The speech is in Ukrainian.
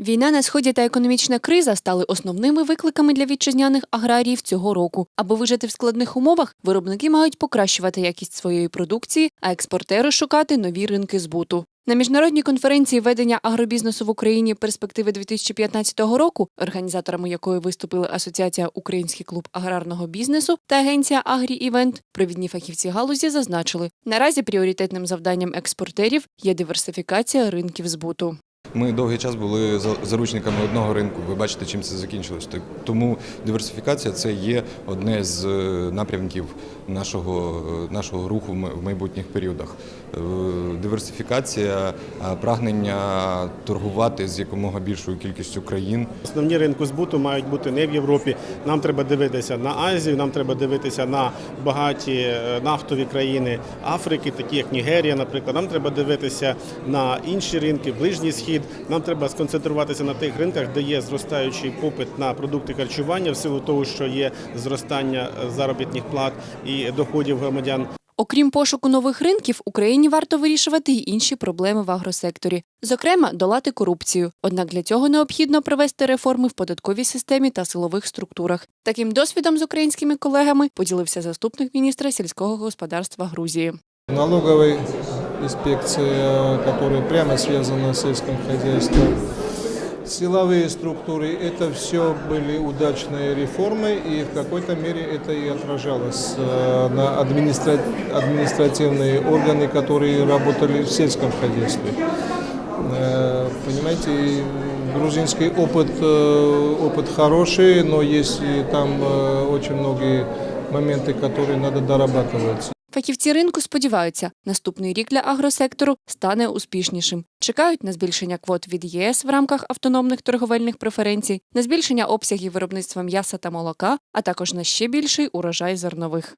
Війна на сході та економічна криза стали основними викликами для вітчизняних аграріїв цього року. Аби вижити в складних умовах, виробники мають покращувати якість своєї продукції, а експортери шукати нові ринки збуту. На міжнародній конференції ведення агробізнесу в Україні перспективи 2015 року, організаторами якої виступили Асоціація Український клуб аграрного бізнесу та агенція Агрі Івент, провідні фахівці галузі зазначили, наразі пріоритетним завданням експортерів є диверсифікація ринків збуту. Ми довгий час були за- заручниками одного ринку. Ви бачите, чим це закінчилось. Тому диверсифікація це є одне з е, напрямків нашого, е, нашого руху в майбутніх періодах. Е, Диверсифікація, прагнення торгувати з якомога більшою кількістю країн. Основні ринки збуту мають бути не в Європі. Нам треба дивитися на Азію, нам треба дивитися на багаті нафтові країни Африки, такі як Нігерія, наприклад. Нам треба дивитися на інші ринки, Ближній Схід. Нам треба сконцентруватися на тих ринках, де є зростаючий попит на продукти харчування, в силу того, що є зростання е, заробітних плат і доходів громадян. Окрім пошуку нових ринків, Україні варто вирішувати й інші проблеми в агросекторі, зокрема, долати корупцію. Однак для цього необхідно провести реформи в податковій системі та силових структурах. Таким досвідом з українськими колегами поділився заступник міністра сільського господарства Грузії. Налоговая инспекция, которая прямо связана с сельским хозяйством. Силовые структуры – это все были удачные реформы, и в какой-то мере это и отражалось э, на администра- административные органы, которые работали в сельском хозяйстве. Э, Понимаете, грузинский опыт, э, опыт хороший, но есть и там э, очень многие моменты, которые надо дорабатывать. Фахівці ринку сподіваються, наступний рік для агросектору стане успішнішим. Чекають на збільшення квот від ЄС в рамках автономних торговельних преференцій, на збільшення обсягів виробництва м'яса та молока, а також на ще більший урожай зернових.